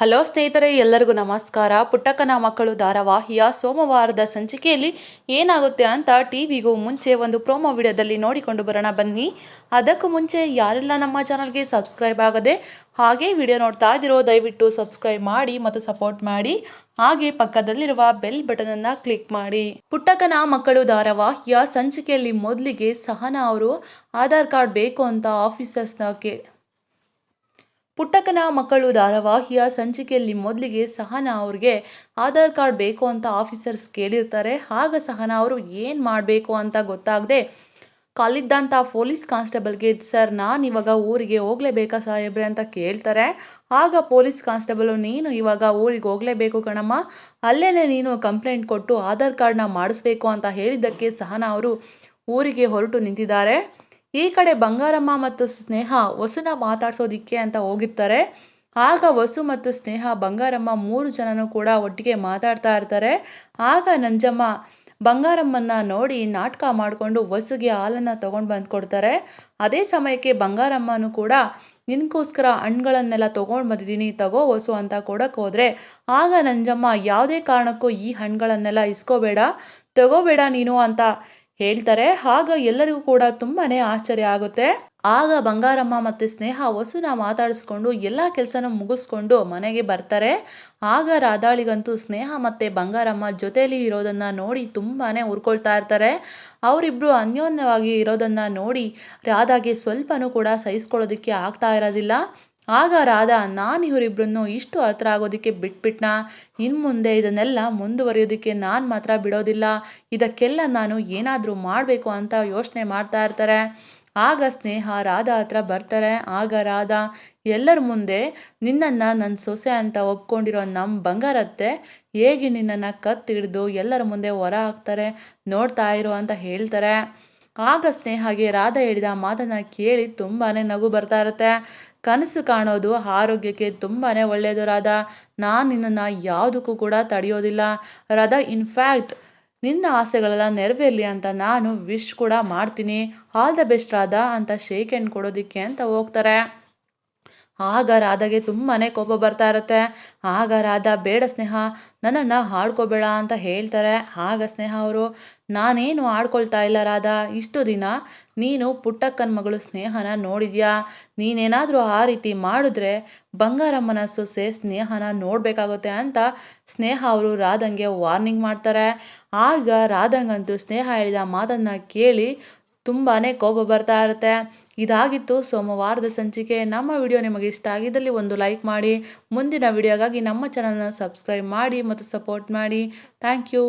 Hello ಸ್ನೇಹಿತರೆ, ಎಲ್ಲರಿಗೂ ನಮಸ್ಕಾರ. ಪುಟ್ಟಕ್ಕನ ಮಕ್ಕಳು ಧಾರಾವಾಹಿಯ ಸೋಮವಾರದ ಸಂಚಿಕೆಯಲ್ಲಿ ಏನಾಗುತ್ತೆ ಅಂತ ಟಿವಿಗೂ ಮುಂಚೆ ಒಂದು ಪ್ರೋಮೋ ವಿಡಿಯೋದಲ್ಲಿ ನೋಡಿಕೊಂಡು ಬರೋಣ ಬನ್ನಿ. ಅದಕ್ಕೂ ಮುಂಚೆ ಯಾರೆಲ್ಲ ನಮ್ಮ ಚಾನಲ್ಗೆ ಸಬ್ಸ್ಕ್ರೈಬ್ ಆಗದೆ ಹಾಗೆ ವಿಡಿಯೋ ನೋಡ್ತಾ ಇದ್ದಿರೋ, ದಯವಿಟ್ಟು ಸಬ್ಸ್ಕ್ರೈಬ್ ಮಾಡಿ ಮತ್ತು ಸಪೋರ್ಟ್ ಮಾಡಿ. ಹಾಗೆ ಪಕ್ಕದಲ್ಲಿರುವ ಬೆಲ್ ಬಟನ್ ಅನ್ನ ಕ್ಲಿಕ್ ಮಾಡಿ. ಪುಟ್ಟಕನ ಮಕ್ಕಳು ಧಾರಾವಾಹಿಯ ಸಂಚಿಕೆಯಲ್ಲಿ ಮೊದಲಿಗೆ ಸಹನಾ ಅವರು ಆಧಾರ್ ಕಾರ್ಡ್ ಬೇಕು ಅಂತ ಆಫೀಸರ್ಸ್ನ ಕೇ ಪುಟ್ಟಕ್ಕನ ಮಕ್ಕಳು ಧಾರಾವಾಹಿಯ ಸಂಚಿಕೆಯಲ್ಲಿ ಮೊದಲಿಗೆ ಸಹನಾ ಅವ್ರಿಗೆ ಆಧಾರ್ ಕಾರ್ಡ್ ಬೇಕು ಅಂತ ಆಫೀಸರ್ಸ್ ಕೇಳಿರ್ತಾರೆ. ಆಗ ಸಹನಾ ಅವರು, ಏನು ಮಾಡಬೇಕು ಅಂತ ಗೊತ್ತಾಗದೆ ಕಾಲಿದ್ದಂಥ ಪೊಲೀಸ್ ಕಾನ್ಸ್ಟೇಬಲ್ಗೆ, ಸರ್, ನಾನು ಇವಾಗ ಊರಿಗೆ ಹೋಗಲೇಬೇಕಾ ಸಾಹೇಬ್ರೆ? ಅಂತ ಕೇಳ್ತಾರೆ. ಆಗ ಪೊಲೀಸ್ ಕಾನ್ಸ್ಟೇಬಲು ನೀನು ಇವಾಗ ಊರಿಗೆ ಹೋಗಲೇಬೇಕು ಕಣಮ್ಮ. ಅಲ್ಲೇ ನೀನು ಕಂಪ್ಲೇಂಟ್ ಕೊಟ್ಟು ಆಧಾರ್ ಕಾರ್ಡ್ನ ಮಾಡಿಸ್ಬೇಕು ಅಂತ ಹೇಳಿದ್ದಕ್ಕೆ ಸಹನಾ ಅವರು ಊರಿಗೆ ಹೊರಟು ನಿಂತಿದ್ದಾರೆ. ಈ ಕಡೆ ಬಂಗಾರಮ್ಮ ಮತ್ತು ಸ್ನೇಹ ವಸುನ ಮಾತಾಡ್ಸೋದಿಕ್ಕೆ ಅಂತ ಹೋಗಿರ್ತಾರೆ. ಆಗ ವಸು ಮತ್ತು ಸ್ನೇಹ ಬಂಗಾರಮ್ಮ ಮೂರು ಜನನೂ ಕೂಡ ಒಟ್ಟಿಗೆ ಮಾತಾಡ್ತಾ ಇರ್ತಾರೆ. ಆಗ ನಂಜಮ್ಮ ಬಂಗಾರಮ್ಮನ್ನ ನೋಡಿ ನಾಟಕ ಮಾಡಿಕೊಂಡು ವಸುಗೆ ಹಾಲನ್ನು ತೊಗೊಂಡು ಬಂದು ಕೊಡ್ತಾರೆ ಅದೇ ಸಮಯಕ್ಕೆ ಬಂಗಾರಮ್ಮನೂ ಕೂಡ, ನಿನಗೋಸ್ಕರ ಹಣ್ಗಳನ್ನೆಲ್ಲ ತೊಗೊಂಡು ಬಂದಿದ್ದೀನಿ, ತಗೋ ವಸು ಅಂತ ಕೊಡಕ್ಕೆ ಹೋದರೆ, ಆಗ ನಂಜಮ್ಮ ಯಾವುದೇ ಕಾರಣಕ್ಕೂ ಈ ಹಣ್ಣುಗಳನ್ನೆಲ್ಲ ಇಸ್ಕೋಬೇಡ, ತಗೋಬೇಡ ನೀನು ಅಂತ ಹೇಳ್ತಾರೆ. ಆಗ ಎಲ್ಲರಿಗೂ ಕೂಡ ತುಂಬಾನೇ ಆಶ್ಚರ್ಯ ಆಗುತ್ತೆ. ಆಗ ಬಂಗಾರಮ್ಮ ಮತ್ತು ಸ್ನೇಹ ವಸುನ ಮಾತಾಡಿಸ್ಕೊಂಡು ಎಲ್ಲ ಕೆಲಸನ ಮುಗಿಸ್ಕೊಂಡು ಮನೆಗೆ ಬರ್ತಾರೆ. ಆಗ ರಾಧಾಳಿಗಂತೂ ಸ್ನೇಹ ಮತ್ತು ಬಂಗಾರಮ್ಮ ಜೊತೆಯಲ್ಲಿ ಇರೋದನ್ನು ನೋಡಿ ತುಂಬಾ ಉರ್ಕೊಳ್ತಾ ಇರ್ತಾರೆ. ಅವರಿಬ್ಬರು ಅನ್ಯೋನ್ಯವಾಗಿ ಇರೋದನ್ನು ನೋಡಿ ರಾಧಾಗೆ ಸ್ವಲ್ಪನೂ ಕೂಡ ಸಹಿಸ್ಕೊಳ್ಳೋದಕ್ಕೆ ಆಗ್ತಾ ಇರೋದಿಲ್ಲ. ಆಗ ರಾಧ, ನಾನು ಇವರಿಬ್ಬರನ್ನು ಇಷ್ಟು ಹತ್ರ ಆಗೋದಕ್ಕೆ ಬಿಟ್ಬಿಟ್ನಾ? ಇನ್ನು ಮುಂದೆ ಇದನ್ನೆಲ್ಲ ಮುಂದುವರಿಯೋದಕ್ಕೆ ನಾನು ಮಾತ್ರ ಬಿಡೋದಿಲ್ಲ. ಇದಕ್ಕೆಲ್ಲ ನಾನು ಏನಾದರೂ ಮಾಡಬೇಕು ಅಂತ ಯೋಚನೆ ಮಾಡ್ತಾ ಇರ್ತಾರೆ. ಆಗ ಸ್ನೇಹ ರಾಧ ಹತ್ರ ಬರ್ತಾರೆ. ಆಗ ರಾಧ, ಎಲ್ಲರ ಮುಂದೆ ನಿನ್ನನ್ನು ನನ್ನ ಸೊಸೆ ಅಂತ ಒಪ್ಕೊಂಡಿರೋ ನಮ್ಮ ಬಂಗಾರತ್ತೆ ಹೇಗೆ ನಿನ್ನನ್ನು ಕತ್ತಿಡ್ದು ಎಲ್ಲರ ಮುಂದೆ ಹೊರ ಹಾಕ್ತಾರೆ, ನೋಡ್ತಾ ಇರೋ ಅಂತ ಹೇಳ್ತಾರೆ. ಆಗ ಸ್ನೇಹಗೆ ರಾಧ ಹೇಳಿದ ಮಾತನ್ನು ಕೇಳಿ ತುಂಬಾ ನಗು ಬರ್ತಾ ಇರುತ್ತೆ. ಕನಸು ಕಾಣೋದು ಆರೋಗ್ಯಕ್ಕೆ ತುಂಬಾ ಒಳ್ಳೆಯದು, ರಾಧ. ನಾನು ನಿನ್ನನ್ನು ಯಾವುದಕ್ಕೂ ಕೂಡ ತಡೆಯೋದಿಲ್ಲ. ರಾಧಾ ಇನ್ಫ್ಯಾಕ್ಟ್ ನಿನ್ನ ಆಸೆಗಳೆಲ್ಲ ನೆರವೇರಲಿ ಅಂತ ನಾನು ವಿಶ್ ಕೂಡ ಮಾಡ್ತೀನಿ. ಆಲ್ ದ ಬೆಸ್ಟ್ ರಾಧ, ಅಂತ ಶೇಕ್ ಹ್ಯಾಂಡ್ ಕೊಡೋದಕ್ಕೆ ಅಂತ ಹೋಗ್ತಾರೆ. ಆಗ ರಾಧಾಗೆ ತುಂಬಾ ಕೋಪ ಬರ್ತಾ ಇರುತ್ತೆ. ಆಗ ರಾಧಾ ಬೇಡ ಸ್ನೇಹ, ನನ್ನನ್ನು ಹಾಡ್ಕೋಬೇಡ ಅಂತ ಹೇಳ್ತಾರೆ. ಆಗ ಸ್ನೇಹ ಅವರು, ನಾನೇನು ಆಡ್ಕೊಳ್ತಾ ಇಲ್ಲ ರಾಧಾ, ಇಷ್ಟು ದಿನ ನೀನು ಪುಟ್ಟಕ್ಕನ ಮಗಳು ಸ್ನೇಹನ ನೋಡಿದ್ಯಾ? ನೀನೇನಾದರೂ ಆ ರೀತಿ ಮಾಡಿದ್ರೆ ಬಂಗಾರಮ್ಮನ ಸೊಸೆ ಸ್ನೇಹನ ನೋಡಬೇಕಾಗುತ್ತೆ ಅಂತ ಸ್ನೇಹ ಅವರು ರಾಧಂಗೆ ವಾರ್ನಿಂಗ್ ಮಾಡ್ತಾರೆ. ಆಗ ರಾಧಂಗಂತೂ ಸ್ನೇಹ ಹೇಳಿದ ಮಾತನ್ನು ಕೇಳಿ ತುಂಬಾ ಕೋಪ ಬರ್ತಾ ಇರುತ್ತೆ. ಇದಾಗಿತ್ತು ಸೋಮವಾರದ ಸಂಚಿಕೆ. ನಮ್ಮ ವಿಡಿಯೋ ನಿಮಗೆ ಇಷ್ಟ ಆಗಿದ್ದಲ್ಲಿ ಒಂದು ಲೈಕ್ ಮಾಡಿ. ಮುಂದಿನ ವಿಡಿಯೋಗಾಗಿ ನಮ್ಮ ಚಾನಲ್ನ ಸಬ್ಸ್ಕ್ರೈಬ್ ಮಾಡಿ ಮತ್ತು ಸಪೋರ್ಟ್ ಮಾಡಿ. Thank you